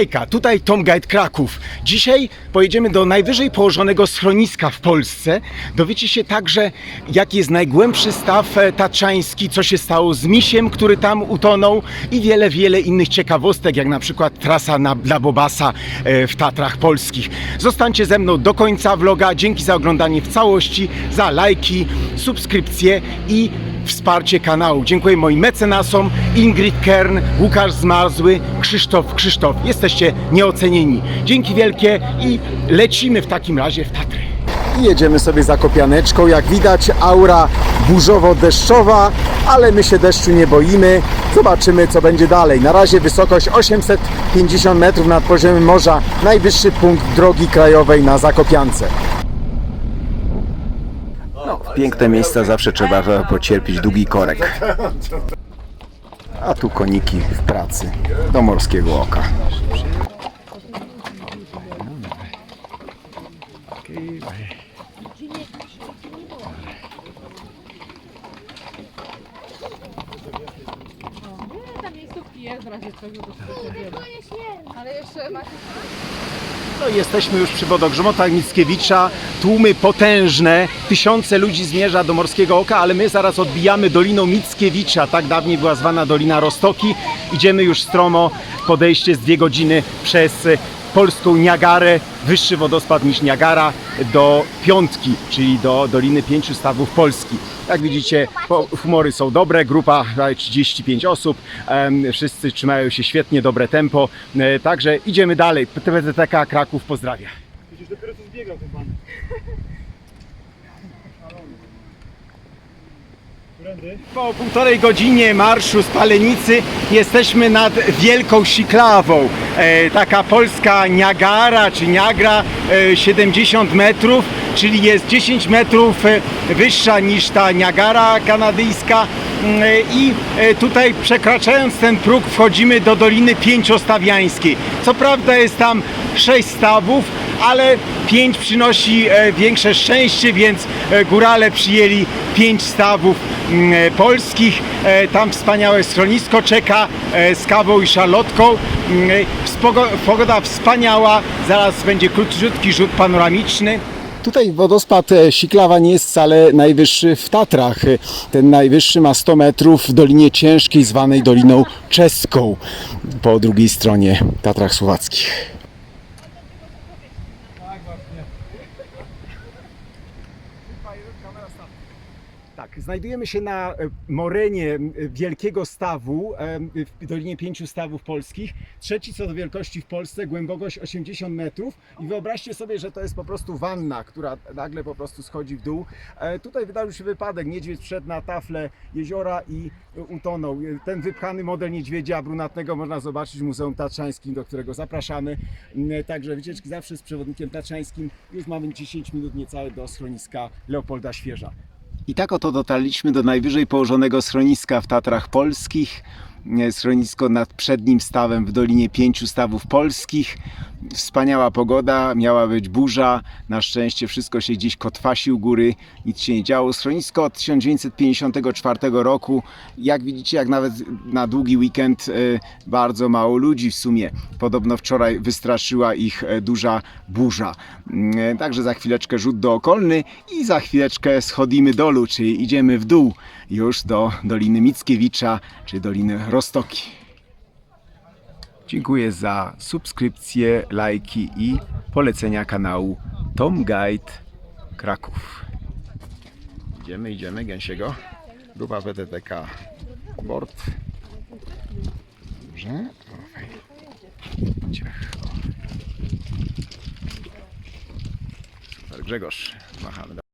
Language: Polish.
Hejka, tutaj Tom Guide Kraków. Dzisiaj pojedziemy do najwyżej położonego schroniska w Polsce. Dowiecie się także, jaki jest najgłębszy staw e, tatrzański, co się stało z misiem, który tam utonął i wiele, wiele innych ciekawostek, jak na przykład trasa na, dla Bobasa e, w Tatrach Polskich. Zostańcie ze mną do końca vloga. Dzięki za oglądanie w całości, za lajki, subskrypcje i wsparcie kanału. Dziękuję moim mecenasom Ingrid Kern, Łukasz Zmarzły, Krzysztof Krzysztof. Jesteście nieocenieni. Dzięki wielkie i lecimy w takim razie w Tatry. Jedziemy sobie za Kopianeczką. Jak widać aura burzowo-deszczowa, ale my się deszczu nie boimy. Zobaczymy co będzie dalej. Na razie wysokość 850 metrów nad poziomem morza. Najwyższy punkt drogi krajowej na Zakopiance. W piękne miejsca zawsze trzeba pocierpieć długi korek. A tu koniki w pracy do morskiego oka. Tam miejscówki jest w razie czego sobie Ale jeszcze No jesteśmy już przy wodogrzmotach Mickiewicza. Tłumy potężne, tysiące ludzi zmierza do Morskiego Oka, ale my zaraz odbijamy Doliną Mickiewicza. Tak dawniej była zwana Dolina Rostoki. Idziemy już stromo, podejście z dwie godziny przez e, polską Niagarę, wyższy wodospad niż Niagara, do Piątki, czyli do Doliny Pięciu Stawów Polski. Jak widzicie, humory są dobre, grupa prawie 35 osób, wszyscy trzymają się świetnie, dobre tempo, e, także idziemy dalej. PTK Kraków pozdrawia. Po półtorej godzinie marszu z Palenicy jesteśmy nad Wielką Siklawą. E, taka polska Niagara czy Niagra e, 70 metrów, czyli jest 10 metrów e, wyższa niż ta Niagara kanadyjska. Mm, I e, tutaj przekraczając ten próg wchodzimy do Doliny Pięciostawiańskiej. Co prawda jest tam 6 stawów, ale 5 przynosi e, większe szczęście, więc e, górale przyjęli 5 stawów mm, polskich. Tam wspaniałe schronisko czeka z kawą i szalotką. Mm, Pogoda wspaniała, zaraz będzie krótki rzut panoramiczny. Tutaj wodospad e, Siklawa nie jest wcale najwyższy w Tatrach. Ten najwyższy ma 100 metrów w Dolinie Ciężkiej, zwanej Doliną Czeską, po drugiej stronie Tatrach Słowackich. Tak, znajdujemy się na e, morenie wielkiego stawu w Dolinie Pięciu Stawów Polskich. Trzeci co do wielkości w Polsce, głębokość 80 metrów. I wyobraźcie sobie, że to jest po prostu wanna, która nagle po prostu schodzi w dół. E, Tutaj wydarzył się wypadek. Niedźwiedź wszedł na taflę jeziora i e, utonął. Ten wypchany model niedźwiedzia brunatnego można zobaczyć w Muzeum Tatrzańskim, do którego zapraszamy. Mm, Także wycieczki zawsze z przewodnikiem tatrzańskim. Już mamy 10 minut niecałe do schroniska Leopolda Świeża. I tak oto dotarliśmy do najwyżej położonego schroniska w Tatrach Polskich. Schronisko nad przednim stawem w Dolinie Pięciu Stawów Polskich. Wspaniała pogoda, miała być burza. Na szczęście wszystko się gdzieś kotwasi u góry, nic się nie działo. Schronisko od 1954 roku. Jak widzicie, jak nawet na długi weekend e, bardzo mało ludzi w sumie. Podobno wczoraj wystraszyła ich e, duża burza. Mm, e, Także za chwileczkę rzut dookolny i za chwileczkę schodzimy dolu, czyli idziemy w dół już do Doliny Mickiewicza, czy Doliny Rostoki. Dziękuję za subskrypcje, lajki i polecenia kanału Tom Guide Kraków. Idziemy, idziemy, gęsiego. Grupa PTTK Board. Dobrze. O, fajnie. Ciach, Grzegorz. Machamy.